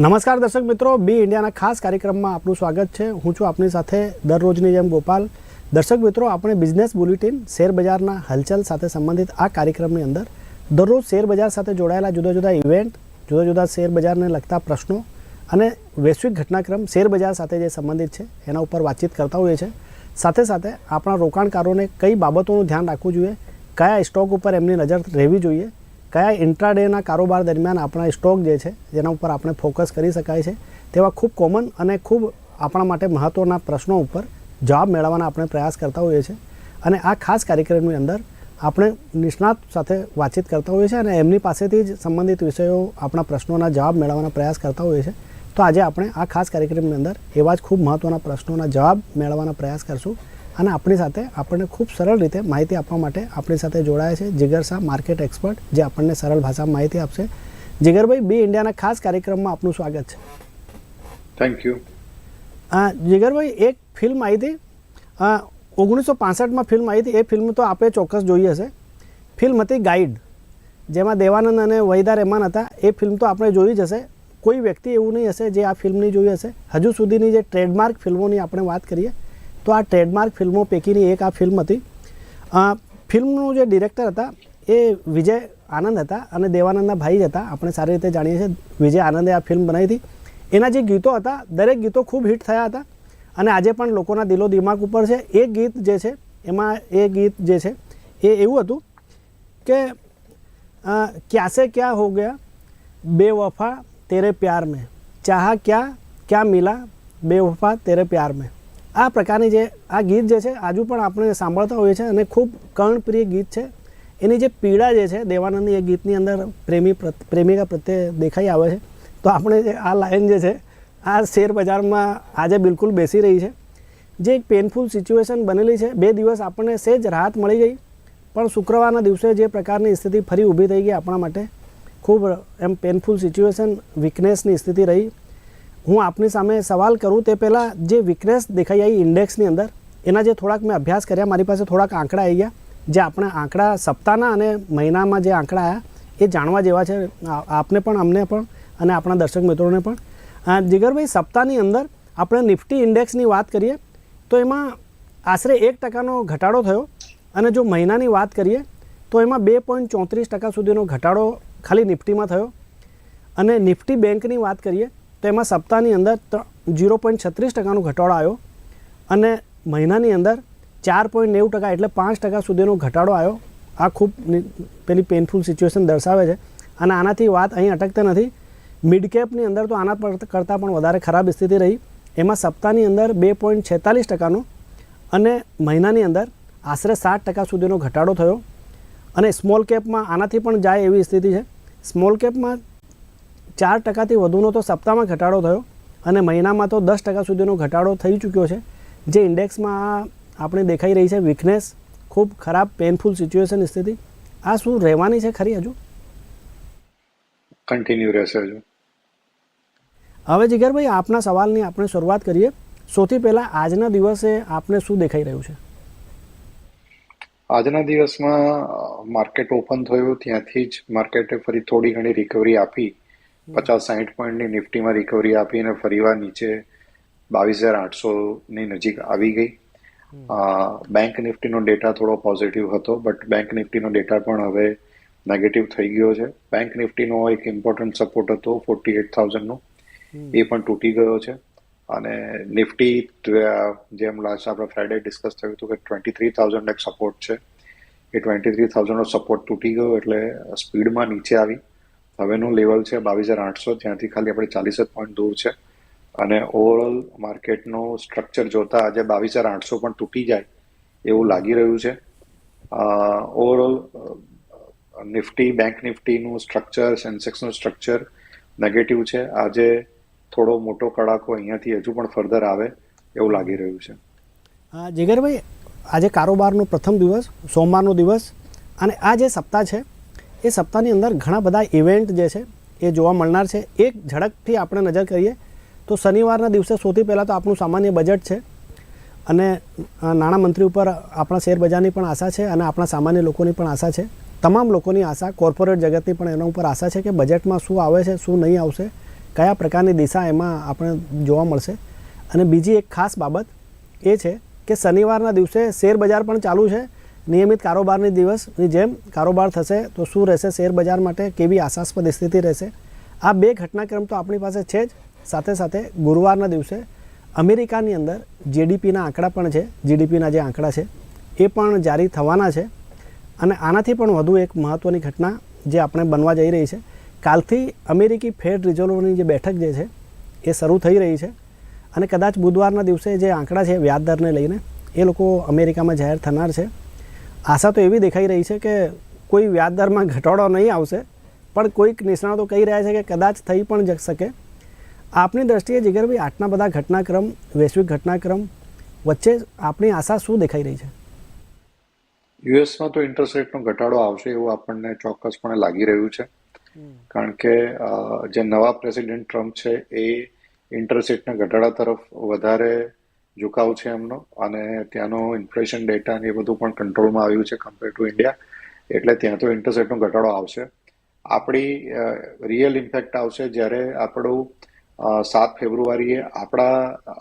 નમસ્કાર દર્શક મિત્રો, બી ઇન્ડિયાના ખાસ કાર્યક્રમમાં આપનું સ્વાગત છે. હું છું આપની સાથે દરરોજની જેમ ગોપાલ. દર્શક મિત્રો, આપણે બિઝનેસ બુલેટિન, શેર બજારના હલચલ સાથે સંબંધિત આ કાર્યક્રમની અંદર દરરોજ શેરબજાર સાથે જોડાયેલા જુદા જુદા ઇવેન્ટ, જુદા જુદા શેરબજારને લગતા પ્રશ્નો અને વૈશ્વિક ઘટનાક્રમ શેરબજાર સાથે જે સંબંધિત છે, એના ઉપર વાતચીત કરતા હોઈએ છીએ. સાથે સાથે આપણા રોકાણકારોને કઈ બાબતોનું ધ્યાન રાખવું જોઈએ, કયા સ્ટોક ઉપર એમની નજર રહેવી જોઈએ કયા ઇન્ટ્રાડેના કારોબાર દરમિયાન આપણા સ્ટોક જે છે, જેના ઉપર આપણે ફોકસ કરી શકાય છે, તેવા ખૂબ કોમન અને ખૂબ આપણા માટે મહત્ત્વના પ્રશ્નો ઉપર જવાબ મેળવવાના આપણે પ્રયાસ કરતા હોઈએ છીએ. અને આ ખાસ કાર્યક્રમની અંદર આપણે નિષ્ણાત સાથે વાતચીત કરતા હોઈએ છીએ અને એમની પાસેથી જ સંબંધિત વિષયો આપણા પ્રશ્નોના જવાબ મેળવવાના પ્રયાસ કરતા હોઈએ છીએ. તો આજે આપણે આ ખાસ કાર્યક્રમની અંદર એવા જ ખૂબ મહત્ત્વના પ્રશ્નોના જવાબ મેળવવાના પ્રયાસ કરશું. અને આપણી સાથે આપણને ખૂબ સરળ રીતે માહિતી આપવા માટે આપણી સાથે જોડાયા છે જીગર શાહ માર્કેટ એક્સપર્ટ જે આપણને સરળ ભાષામાં માહિતી આપશે. જીગરભાઈ બી ઇન્ડિયાના ખાસ કાર્યક્રમમાં આપનું સ્વાગત છે. થેન્ક યુ હા જીગરભાઈ એક ફિલ્મ આવી હતી. ઓગણીસો પાસઠમાં ફિલ્મ આવી હતી. એ ફિલ્મ તો આપણે ચોક્કસ જોઈ હશે. ફિલ્મ હતી ગાઈડ. જેમાં દેવાનંદ અને વહીદા રહેમાન હતા. એ ફિલ્મ તો આપણે જોઈ જ હશે. કોઈ વ્યક્તિ એવું નહીં હશે જે આ ફિલ્મની જોઈ હશે. હજુ સુધીની જે ટ્રેડમાર્ક ફિલ્મોની આપણે વાત કરીએ તો આ ટ્રેડમાર્ક ફિલ્મો પૈકીની એક આ ફિલ્મ હતી. ફિલ્મનું જે ડિરેક્ટર હતા, એ વિજય આનંદ હતા અને દેવાનંદના ભાઈ જ હતા. આપણે સારી રીતે જાણીએ છીએ, વિજય આનંદે આ ફિલ્મ બનાવી હતી. એના જે ગીતો હતા, દરેક ગીતો ખૂબ હિટ થયા હતા. અને આજે પણ લોકોના દિલો દિમાગ ઉપર છે. એ ગીત જે છે, એમાં એ ગીત જે છે, એ એવું હતું કે ક્યાસે ક્યાં હો ગયા, બેવફા તેરે પ્યાર મેં. ચાહા ક્યાં ક્યાં મિલા, બેવફા તેરે પ્યાર મેં. આ પ્રકારની જે આ ગીત જે છે, આજુ પણ આપણે સાંભળતા હોઈએ છીએ અને ખૂબ કર્ણપ્રિય ગીત છે. એની જે પીડા જે છે, દેવાનંદની એ ગીતની અંદર પ્રેમી પ્રેમિકા પ્રત્યે દેખાઈ આવે છે. તો આપણે આ લાઈન જે છે, આ શેર બજારમાં આજે બિલકુલ બેસી રહી છે. જે એક પેનફુલ સિચ્યુએશન બનેલી છે. બે દિવસ આપણને સેજ રાહત મળી ગઈ. પણ શુક્રવારના દિવસે જે પ્રકારની સ્થિતિ ફરી ઊભી થઈ ગઈ આપણા માટે. ખૂબ એમ પેનફુલ સિચ્યુએશન વીકનેસની સ્થિતિ રહી. હું આપની સામે સવાલ કરું તે પહેલાં જે વીકનેસ દેખાઈ આવી ઇન્ડેક્સની અંદર, એના જે થોડાક મેં અભ્યાસ કર્યા, મારી પાસે થોડાક આંકડા આવી ગયા, જે આપણે આંકડા સપ્તાહના અને મહિનામાં જે આંકડા આવ્યા એ જાણવા જેવા છે. આપને પણ, અમને પણ અને આપણા દર્શક મિત્રોને પણ. જીગરભાઈ, સપ્તાહની અંદર આપણે નિફ્ટી ઇન્ડેક્સની વાત કરીએ, તો એમાં આશરે એક ટકાનો ઘટાડો થયો અને જો મહિનાની વાત કરીએ, તો એમાં બે પોઈન્ટ ચોત્રીસ ટકા સુધીનો ઘટાડો ખાલી નિફ્ટીમાં થયો. અને નિફ્ટી બેંકની વાત કરીએ તો એમાં સપ્તાહની અંદર ઝીરો પોઈન્ટ છત્રીસ ટકાનો ઘટાડો આવ્યો અને મહિનાની અંદર ચાર પોઈન્ટ નેવું ટકા એટલે પાંચ ટકા સુધીનો ઘટાડો આવ્યો. આ ખૂબ પેલી પેનફુલ સિચ્યુએશન દર્શાવે છે. અને આનાથી વાત અહીં અટકતા નથી. મિડ કેપની અંદર તો આના કરતાં પણ વધારે ખરાબ સ્થિતિ રહી. એમાં સપ્તાહની અંદર બે પોઈન્ટ છેતાલીસ ટકાનો અને મહિનાની અંદર આશરે સાત ટકા સુધીનો ઘટાડો થયો. અને સ્મોલ કેપમાં આનાથી પણ જાય એવી સ્થિતિ છે. સ્મોલ કેપમાં ચાર ટકાથી વધુનો તો સપ્તાહમાં ઘટાડો થયો અને મહિનામાં તો દસ ટકા સુધીનો ઘટાડો થઈ ચૂક્યો છે. જે ઇન્ડેક્સમાં આપણે દેખાઈ રહી છે વીકનેસ ખૂબ ખરાબ પેનફુલ સિચ્યુએશન સ્થિતિ. આ શું રહેવાની છે ખરી હજુ? કન્ટિન્યુ રહેશે હજુ. હવે જીગરભાઈ આપના સવાલની આપણે શરૂઆત કરીએ. સૌથી પહેલાં આજના દિવસે આપને શું દેખાઈ રહ્યું છે? આજના દિવસમાં માર્કેટ ઓપન થયું ત્યાંથી જ માર્કેટે ફરી થોડી ઘણી રિકવરી આપી. પચાસ સાહીઠ પોઈન્ટની નિફ્ટીમાં રિકવરી આપી અને ફરીવાર નીચે બાવીસ હજાર આઠસોની નજીક આવી ગઈ. બેંક નિફ્ટીનો ડેટા થોડો પોઝિટિવ હતો બટ બેંક નિફ્ટીનો ડેટા પણ હવે નેગેટિવ થઈ ગયો છે. બેંક નિફ્ટીનો એક ઇમ્પોર્ટન્ટ સપોર્ટ હતો ફોર્ટી એટ થાઉઝન્ડનો એ પણ તૂટી ગયો છે. અને નિફ્ટી જેમ લાસ્ટ આપણે ફ્રાઈડે ડિસ્કસ થયું હતું કે ટ્વેન્ટી થ્રી થાઉઝન્ડ એક સપોર્ટ છે. એ ટ્વેન્ટી થ્રી થાઉઝન્ડનો સપોર્ટ તૂટી ગયો એટલે સ્પીડમાં નીચે આવી. હવેનું લેવલ છે બાવીસ હજાર આઠસો, ત્યાંથી ખાલી આપણે ચાલીસ જ પોઈન્ટ દૂર છે. અને ઓવરઓલ માર્કેટનું સ્ટ્રક્ચર જોતા આજે બાવીસ હજાર આઠસો પણ તૂટી જાય એવું લાગી રહ્યું છે. ઓવરઓલ નિફ્ટી બેંક નિફ્ટીનું સ્ટ્રક્ચર સેન્સેક્સનું સ્ટ્રક્ચર નેગેટિવ છે. આજે થોડો મોટો કડાકો અહીંયાથી હજુ પણ ફર્ધર આવે એવું લાગી રહ્યું છે. જીગરભાઈ આજે કારોબારનો પ્રથમ દિવસ, સોમવારનો દિવસ અને આ જે સપ્તાહ છે એ સપ્તાહની અંદર ઘણા બધા ઇવેન્ટ જે છે એ જોવા મળનાર છે. એક ઝડપથી આપણે નજર કરીએ તો શનિવારના દિવસે સૌથી પહેલાં તો આપણું સામાન્ય બજેટ છે અને નાણામંત્રી ઉપર આપણા શેરબજારની પણ આશા છે અને આપણા સામાન્ય લોકોની પણ આશા છે. તમામ લોકોની આશા કોર્પોરેટ જગતની પણ એના ઉપર આશા છે કે બજેટમાં શું આવે છે, શું નહીં આવશે, કયા પ્રકારની દિશા એમાં આપણે જોવા મળશે. અને બીજી એક ખાસ બાબત એ છે કે શનિવારના દિવસે શેર બજાર પણ ચાલુ છે નિયમિત કારોબારની દિવસની જેમ કારોબાર થશે તો શું રહેશે? શેર બજાર માટે કેવી આશાસ્પદ સ્થિતિ રહેશે? આ બે ઘટનાક્રમ તો આપણી પાસે છે જ. સાથે સાથે ગુરુવારના દિવસે અમેરિકાની અંદર જીડીપીના આંકડા પણ છે. જીડીપીના જે આંકડા છે એ પણ જારી થવાના છે. અને આનાથી પણ વધુ એક મહત્ત્વની ઘટના જે આપણે બનવા જઈ રહી છે. કાલથી અમેરિકી ફેડ રિઝર્વની જે બેઠક જે છે એ શરૂ થઈ રહી છે. અને કદાચ બુધવારના દિવસે જે આંકડા છે વ્યાજ દરને લઈને એ લોકો અમેરિકામાં જાહેર થનાર છે. આશા તો એવી દેખાઈ રહી છે કે કોઈ વ્યાજદરમાં ઘટાડો નહીં આવશે પણ કોઈક નિષ્ણાતો કહી રહ્યા છે કે કદાચ થઈ પણ જ શકે. આપની દ્રષ્ટિએ જીગરભાઈ આટલા બધા ઘટનાક્રમ વૈશ્વિક ઘટનાક્રમ વચ્ચે આપણી આશા શું દેખાઈ રહી છે? યુએસમાં તો ઇન્ટરેસ્ટ રેટનો ઘટાડો આવશે એવું આપણને ચોક્કસપણે લાગી રહ્યું છે. કારણ કે જે નવા પ્રેસિડેન્ટ ટ્રમ્પ છે એ ઇન્ટરેસ્ટ રેટના ઘટાડા તરફ વધારે ઝુકાવ છે એમનો અને ત્યાંનો ઇન્ફ્લેશન ડેટા ને એ બધું પણ કંટ્રોલમાં આવ્યું છે કમ્પેર ટુ ઇન્ડિયા એટલે ત્યાં તો ઇન્ટરેસ્ટ ઘટાડો આવશે. આપણી રિયલ ઇમ્પેક્ટ આવશે જ્યારે આપણું સાત ફેબ્રુઆરીએ આપણા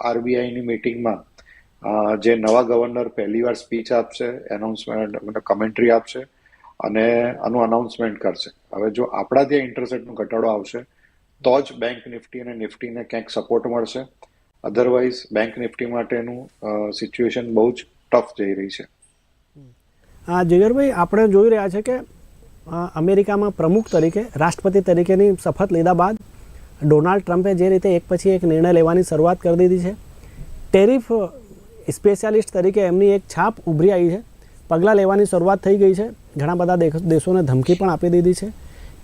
આરબીઆઈની મિટિંગમાં જે નવા ગવર્નર પહેલીવાર સ્પીચ આપશે એનાઉન્સમેન્ટ કમેન્ટ્રી આપશે અને આનું અનાઉન્સમેન્ટ કરશે. હવે જો આપણા ત્યાં ઇન્ટરેસ્ટ ઘટાડો આવશે, તો જ બેંક નિફ્ટી અને નિફ્ટીને ક્યાંક સપોર્ટ મળશે. અધરવાઇઝ બેંક નિફ્ટી માટેનું સિચ્યુએશન બહુ જ ટફ જઈ રહી છે. હા જીગરભાઈ આપણે જોઈ રહ્યા છે કે અમેરિકામાં પ્રમુખ તરીકે, રાષ્ટ્રપતિ તરીકેની શપથ લીધા બાદ ડોનાલ્ડ ટ્રમ્પે જે રીતે એક પછી એક નિર્ણય લેવાની શરૂઆત કરી દીધી છે. ટેરિફ સ્પેશિયાલિસ્ટ તરીકે એમની એક છાપ ઉભરી આવી છે. પગલાં લેવાની શરૂઆત થઈ ગઈ છે. ઘણા બધા દેશોને ધમકી પણ આપી દીધી છે.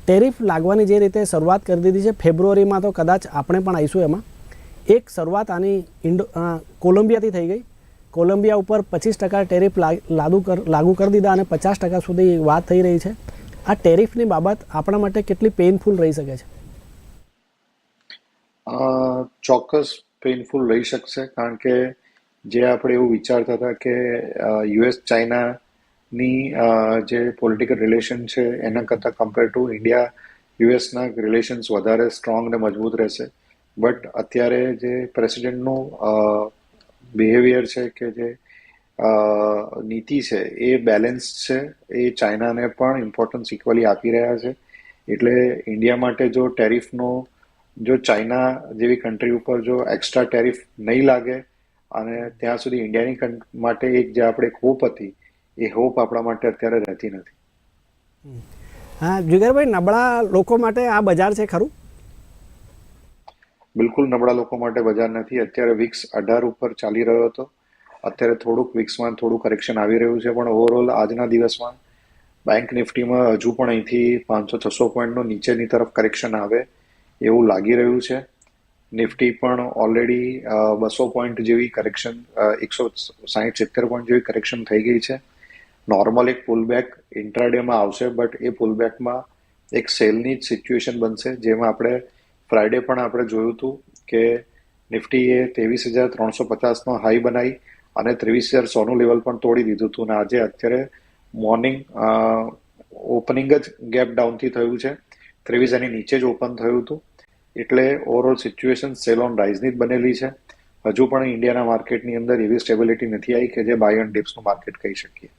ટેરિફ લાગવાની જે રીતે શરૂઆત કરી દીધી છે, ફેબ્રુઆરીમાં તો કદાચ આપણે પણ આવીશું એમાં. એક શરૂઆત આની ઇન્ડો કોલંબિયાથી થઈ ગઈ. કોલંબિયા ઉપર પચીસ ટકા ટેરિફ લાગુ કર લાગુ કરી દીધા અને પચાસ ટકા સુધી વાત થઈ રહી છે. આ ટેરિફની બાબત આપણા માટે કેટલી પેઇનફુલ રહી શકે છે? ચોક્કસ પેઇનફુલ રહી શકશે, કારણ કે જે આપણે એવું વિચારતા હતા કે યુએસ ચાઇનાની જે પોલિટિકલ રિલેશન છે, એના કરતાં કમ્પેર ટુ ઇન્ડિયા યુએસના રિલેશન્સ વધારે સ્ટ્રોંગ અને મજબૂત રહેશે. બટ અત્યારે જે પ્રેસિડેન્ટનું બિહેવિયર છે કે જે નીતિ છે, એ બેલેન્સ છે. એ ચાઇનાને પણ ઇમ્પોર્ટન્સ ઇક્વલી આપી રહ્યા છે. એટલે ઇન્ડિયા માટે જો ટેરિફનો, જો ચાઇના જેવી કન્ટ્રી ઉપર જો એક્સ્ટ્રા ટેરિફ નહીં લાગે, અને ત્યાં સુધી ઇન્ડિયાની માટે એક જે આપણે એક હોપ હતી, એ હોપ આપણા માટે અત્યારે રહેતી નથી. હા, જીગરભાઈ, નબળા લોકો માટે આ બજાર છે ખરું? બિલકુલ નબળા લોકો માટે બજાર નથી. અત્યારે વિક્સ અઢાર ઉપર ચાલી રહ્યો હતો. અત્યારે થોડુંક વિક્સમાં થોડું કરેક્શન આવી રહ્યું છે, પણ ઓવરઓલ આજના દિવસમાં બેંક નિફ્ટીમાં હજુ પણ અહીંથી પાંચસો છસો પોઈન્ટનું નીચેની તરફ કરેક્શન આવે એવું લાગી રહ્યું છે. નિફ્ટી પણ ઓલરેડી બસો પોઈન્ટ જેવી કરેક્શન એકસો સાહીઠ સિત્તેર પોઈન્ટ જેવી કરેક્શન થઈ ગઈ છે. નોર્મલ એક પુલબેક ઇન્ટ્રાડેમાં આવશે બટ એ પુલબેકમાં એક સેલની જ સિચ્યુએશન બનશે, જેમાં આપણે ફ્રાઈડે પણ આપણે જોયું હતું કે નિફ્ટીએ ત્રેવીસ હજાર ત્રણસો પચાસનો હાઈ બનાવી અને ત્રેવીસ હજાર સોનું લેવલ પણ તોડી દીધું હતું. અને આજે અત્યારે મોર્નિંગ ઓપનિંગ જ ગેપ ડાઉનથી થયું છે. ત્રેવીસ એની નીચે જ ઓપન થયું હતું. એટલે ઓવરઓલ સિચ્યુએશન સેલ ઓન રાઇઝની જ બનેલી છે. હજુ પણ ઇન્ડિયાના માર્કેટની અંદર એવી સ્ટેબિલિટી નથી આવી કે જે બાય એન્ડ ડિપ્સનું માર્કેટ કહી શકીએ.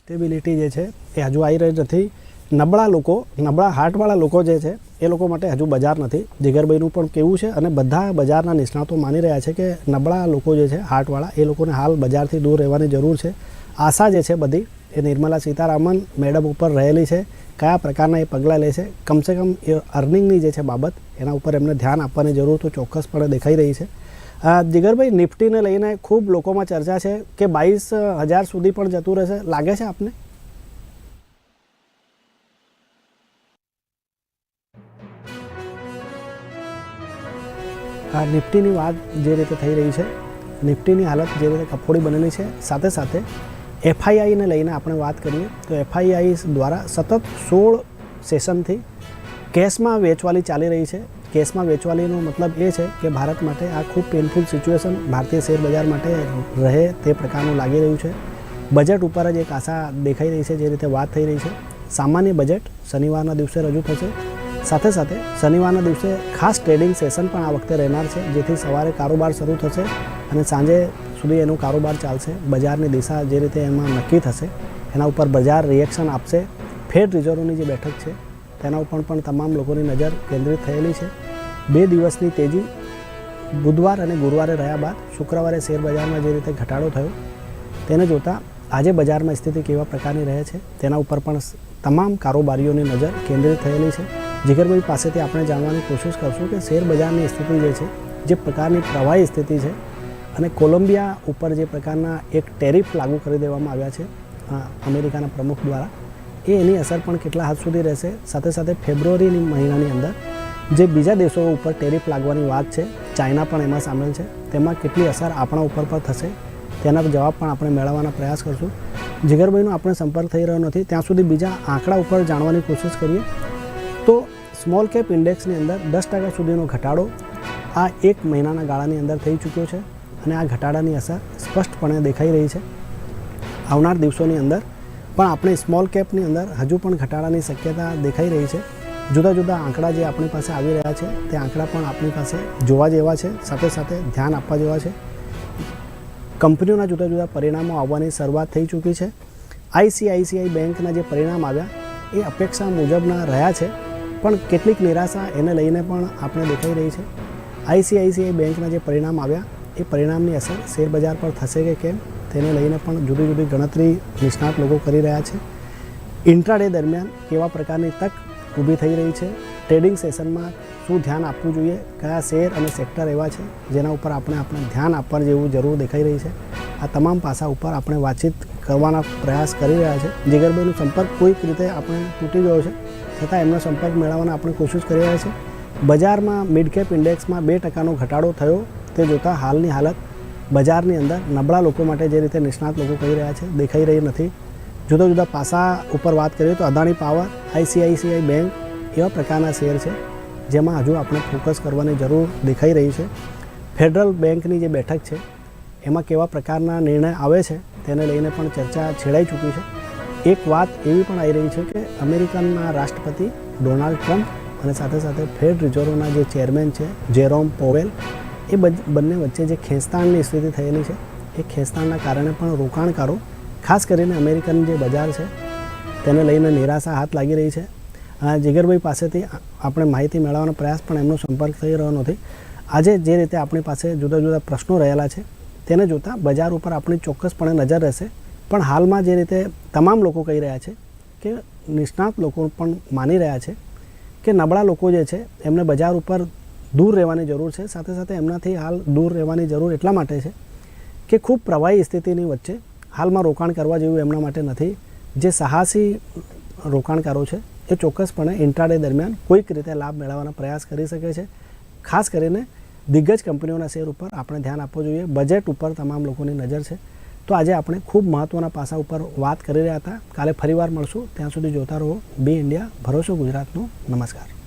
સ્ટેબિલિટી જે છે એ હજુ આવી રહી નથી. નબળા લોકો, નબળા હાર્ટવાળા લોકો જે છે, એ લોકો માટે હજુ બજાર નથી. જીગરભાઈનું પણ કેવું છે અને બધા બજારના નિષ્ણાતો માની રહ્યા છે કે નબળા લોકો જે છે, હાર્ટવાળા, એ લોકોને હાલ બજારથી દૂર રહેવાની જરૂર છે. આશા જે છે બધી, એ નિર્મલા સીતારામન મેડમ ઉપર રહેલી છે, કયા પ્રકારના એ પગલાં લે છે, કમસે કમ એ અર્નિંગની જે છે બાબત, એના ઉપર એમને ધ્યાન આપવાની જરૂર તો ચોક્કસપણે દેખાઈ રહી છે. જીગરભાઈ નિફ્ટીને લઈને ખૂબ લોકોમાં ચર્ચા છે કે બાવીસ હજાર સુધી પણ જતું રહેશે. લાગે છે આપને? આ નિફ્ટીની વાત જે રીતે થઈ રહી છે, નિફ્ટીની હાલત જે રીતે કફોડી બનેલી છે, સાથે સાથે એફઆઈઆઈને લઈને આપણે વાત કરીએ, તો એફઆઈઆઈ દ્વારા સતત સોળ સેશનથી કેસમાં વેચવાલી ચાલી રહી છે. કેસમાં વેચવાલીનો મતલબ એ છે કે ભારત માટે આ ખૂબ પેનફુલ સિચ્યુએશન ભારતીય શેર બજાર માટે રહે તે પ્રકારનું લાગી રહ્યું છે. બજેટ ઉપર જ એક આશા દેખાઈ રહી છે, જે રીતે વાત થઈ રહી છે. સામાન્ય બજેટ શનિવારના દિવસે રજૂ થશે. સાથે સાથે શનિવારના દિવસે ખાસ ટ્રેડિંગ સેશન પણ આ વખતે રહેનાર છે, જેથી સવારે કારોબાર શરૂ થશે અને સાંજે સુધી એનો કારોબાર ચાલશે. બજારની દિશા જે રીતે એમાં નક્કી થશે, એના ઉપર બજાર રિએક્શન આપશે. ફેડ રિઝર્વની જે બેઠક છે, તેના ઉપર પણ તમામ લોકોની નજર કેન્દ્રિત થયેલી છે. બે દિવસની તેજી બુધવાર અને ગુરુવારે રહ્યા બાદ શુક્રવારે શેરબજારમાં જે રીતે ઘટાડો થયો, તેને જોતાં આજે બજારમાં સ્થિતિ કેવા પ્રકારની રહે છે, તેના ઉપર પણ તમામ કારોબારીઓની નજર કેન્દ્રિત થયેલી છે. જીગરભાઈ પાસેથી આપણે જાણવાની કોશિશ કરશું કે શેર બજારની સ્થિતિ જે છે, જે પ્રકારની પ્રવાહી સ્થિતિ છે અને કોલંબિયા ઉપર જે પ્રકારના એક ટેરિફ લાગુ કરી દેવામાં આવ્યા છે અમેરિકાના પ્રમુખ દ્વારા, એ એની અસર પણ કેટલા હદ સુધી રહેશે? સાથે સાથે ફેબ્રુઆરીની મહિનાની અંદર જે બીજા દેશો ઉપર ટેરિફ લાગવાની વાત છે, ચાઇના પણ એમાં સામેલ છે, તેમાં કેટલી અસર આપણા ઉપર પર થશે, તેના જવાબ પણ આપણે મેળવવાના પ્રયાસ કરશું. જીગરભાઈનો આપણે સંપર્ક થઈ રહ્યો નથી, ત્યાં સુધી બીજા આંકડા ઉપર જાણવાની કોશિશ કરીએ. તો સ્મોલ કેપ ઇન્ડેક્સની અંદર દસ ટકા સુધીનો ઘટાડો આ એક મહિનાના ગાળાની અંદર થઈ ચૂક્યો છે અને આ ઘટાડાની અસર સ્પષ્ટપણે દેખાઈ રહી છે. આવનાર દિવસોની અંદર પણ આપણે સ્મોલ કેપની અંદર હજુ પણ ઘટાડાની શક્યતા દેખાઈ રહી છે. જુદા જુદા આંકડા જે આપણી પાસે આવી રહ્યા છે તે આંકડા પણ આપણી પાસે જોવા જેવા છે, સાથે સાથે ધ્યાન આપવા જેવા છે. કંપનીઓના જુદા જુદા પરિણામો આવવાની શરૂઆત થઈ ચૂકી છે. આઈસીઆઈસીઆઈ બેંકના જે પરિણામ આવ્યા એ અપેક્ષા મુજબના રહ્યા છે. પણ કેટલીક નિરાશા એને લઈને પણ આપણે દેખાઈ રહી છે. આઈસીઆઈસીઆઈ બેંકના જે પરિણામ આવ્યા, એ પરિણામની અસર શેરબજાર પર થશે કે કેમ? તેને લઈને પણ જુદી જુદી ગણતરી નિષ્ણાત લોકો કરી રહ્યા છે. ઇન્ટ્રાડે દરમિયાન કેવા પ્રકારની તક ઊભી થઈ રહી છે? ટ્રેડિંગ સેશનમાં શું ધ્યાન આપવું જોઈએ? કયા શેર અને સેક્ટર એવા છે જેના ઉપર આપણે આપણે ધ્યાન આપવા જેવું જરૂર દેખાઈ રહી છે? આ તમામ પાસા ઉપર આપણે વાતચીત કરવાના પ્રયાસ કરી રહ્યા છે. જીગરભાઈનો સંપર્ક કોઈક રીતે આપણે તૂટી ગયો છે? છતાં એમનો સંપર્ક મેળવવાના આપણે કોશિશ કરી રહ્યા છીએ. બજારમાં મિડ કેપ ઇન્ડેક્સમાં બે ટકાનો ઘટાડો થયો. તે જોતાં હાલની હાલત બજારની અંદર નબળા લોકો માટે જે રીતે નિષ્ણાત લોકો કહી રહ્યા છે, દેખાઈ રહી નથી. જુદા જુદા પાસા ઉપર વાત કરીએ તો અદાણી પાવર, આઈસીઆઈસીઆઈ બેંક એવા પ્રકારના શેર છે, જેમાં હજુ આપણે ફોકસ કરવાની જરૂર દેખાઈ રહી છે. ફેડરલ બેંકની જે બેઠક છે, એમાં કેવા પ્રકારના નિર્ણય આવે છે, તેને લઈને પણ ચર્ચા છેડાઈ ચૂકી છે. એક વાત એવી પણ આવી રહી છે કે અમેરિકનના રાષ્ટ્રપતિ ડોનાલ્ડ ટ્રમ્પ અને સાથે સાથે ફેડ રિઝર્વના જે ચેરમેન છે જેરોમ પોવેલ એ બંને વચ્ચે જે ખેંચતાણની સ્થિતિ થયેલી છે, એ ખેંચતાણના કારણે પણ રોકાણકારો, ખાસ કરીને અમેરિકન જે બજાર છે, તેને લઈને નિરાશા હાથ લાગી રહી છે. અને જીગરભાઈ પાસેથી આપણે માહિતી મેળવવાનો પ્રયાસ પણ એમનો સંપર્ક થઈ રહ્યો નથી. આજે જે રીતે આપણી પાસે જુદા જુદા પ્રશ્નો રહેલા છે, તેને જોતાં બજાર ઉપર આપણી ચોક્કસપણે નજર રહેશે. પણ હાલમાં જે રીતે તમામ લોકો કહી રહ્યા છે કે નિષ્ણાત લોકો પણ માની રહ્યા છે કે નબળા લોકો જે છે, એમને બજાર ઉપર દૂર રહેવાની જરૂર છે. સાથે સાથે એમનાથી હાલ દૂર રહેવાની જરૂર એટલા માટે છે કે ખૂબ પ્રવાહી સ્થિતિની વચ્ચે હાલમાં રોકાણ કરવા જેવું એમના માટે નથી. જે સાહસી રોકાણકારો છે, એ ચોક્કસપણે ઇન્ટ્રાડે દરમિયાન કોઈક રીતે લાભ મેળવવાનો પ્રયાસ કરી શકે છે. ખાસ કરીને દિગ્ગજ કંપનીઓના શેર ઉપર આપણે ધ્યાન આપવું જોઈએ. બજેટ ઉપર તમામ લોકોની નજર છે. તો આજે આપણે ખૂબ મહત્ત્વના પાસા ઉપર વાત કરી રહ્યા હતા. કાલે ફરીવાર મળશું. ત્યાં સુધી જોતા રહો. બી ઇન્ડિયા, ભરોસો ગુજરાતનો. નમસ્કાર.